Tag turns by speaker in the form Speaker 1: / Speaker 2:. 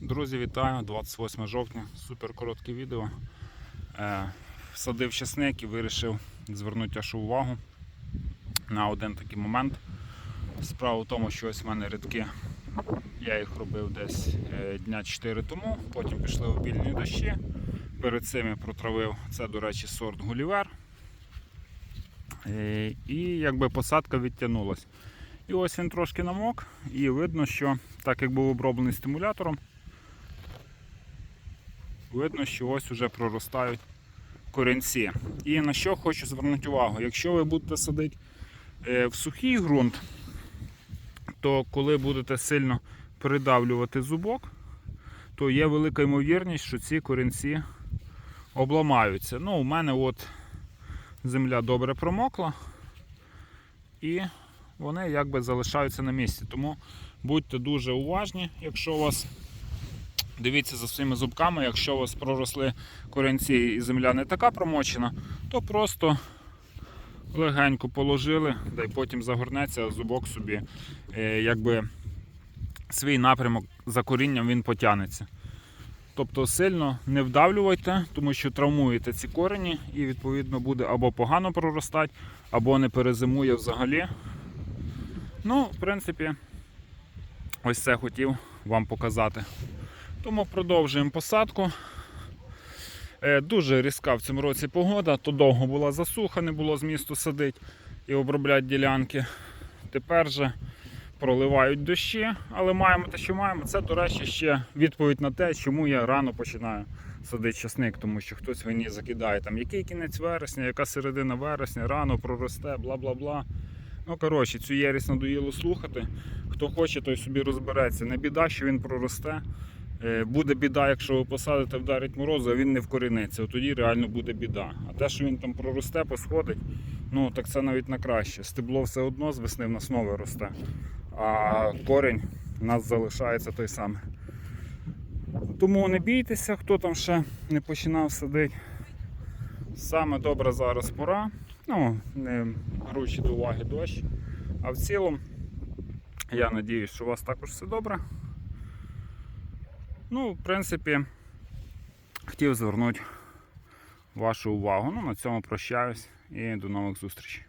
Speaker 1: Друзі, вітаю! 28 жовтня, супер коротке відео. Е, Всадив часник і вирішив звернути вашу увагу на один такий момент. Справа в тому, що ось в мене рядки, я їх робив десь е, дня 4 тому, потім пішли обільні дощі. Перед цим я протравив це, до речі, сорт Гулівер. Е, І якби посадка відтягнулась. І ось він трошки намок, і видно, що так як був оброблений стимулятором, видно, що ось уже проростають корінці. І на що хочу звернути увагу, якщо ви будете садити е, в сухий ґрунт, то коли будете сильно придавлювати зубок, то є велика ймовірність, що ці корінці обламаються. Ну, у мене от земля добре промокла і вони якби залишаються на місці. Тому будьте дуже уважні, якщо у вас дивіться за своїми зубками, якщо у вас проросли корінці і земля не така промочена, то просто легенько положили, да й потім загорнеться, зубок собі е, якби свій напрямок за корінням він потягнеться. Тобто сильно не вдавлювайте, тому що травмуєте ці корені і відповідно буде або погано проростати, або не перезимує взагалі. Ну, в принципі, ось це хотів вам показати. Тому продовжуємо посадку. Е, Дуже різка в цьому році погода, то довго була засуха, не було змісту садити і обробляти ділянки. Тепер же проливають дощі, але маємо те, що маємо. Це, до речі, ще відповідь на те, чому я рано починаю садити часник, тому що хтось мені закидає там, який кінець вересня, яка середина вересня, рано проросте, бла бла бла. Ну, коротше, цю єрість надоїло слухати. Хто хоче, той собі розбереться. Не біда, що він проросте. Е, Буде біда, якщо ви посадите, вдарить морозу, а він не вкоріниться. Тоді реально буде біда. А те, що він там проросте, посходить, ну так це навіть на краще. Стебло все одно з весни в нас нове росте. А корінь у нас залишається той самий. Тому не бійтеся, хто там ще не починав садити. Саме добра зараз пора. Ну, не беручи до уваги дощ. А в цілому, я надіюсь, що у вас також все добре. Ну, в принципі, хотів звернути вашу увагу. Ну, на цьому прощаюсь і до нових зустрічей.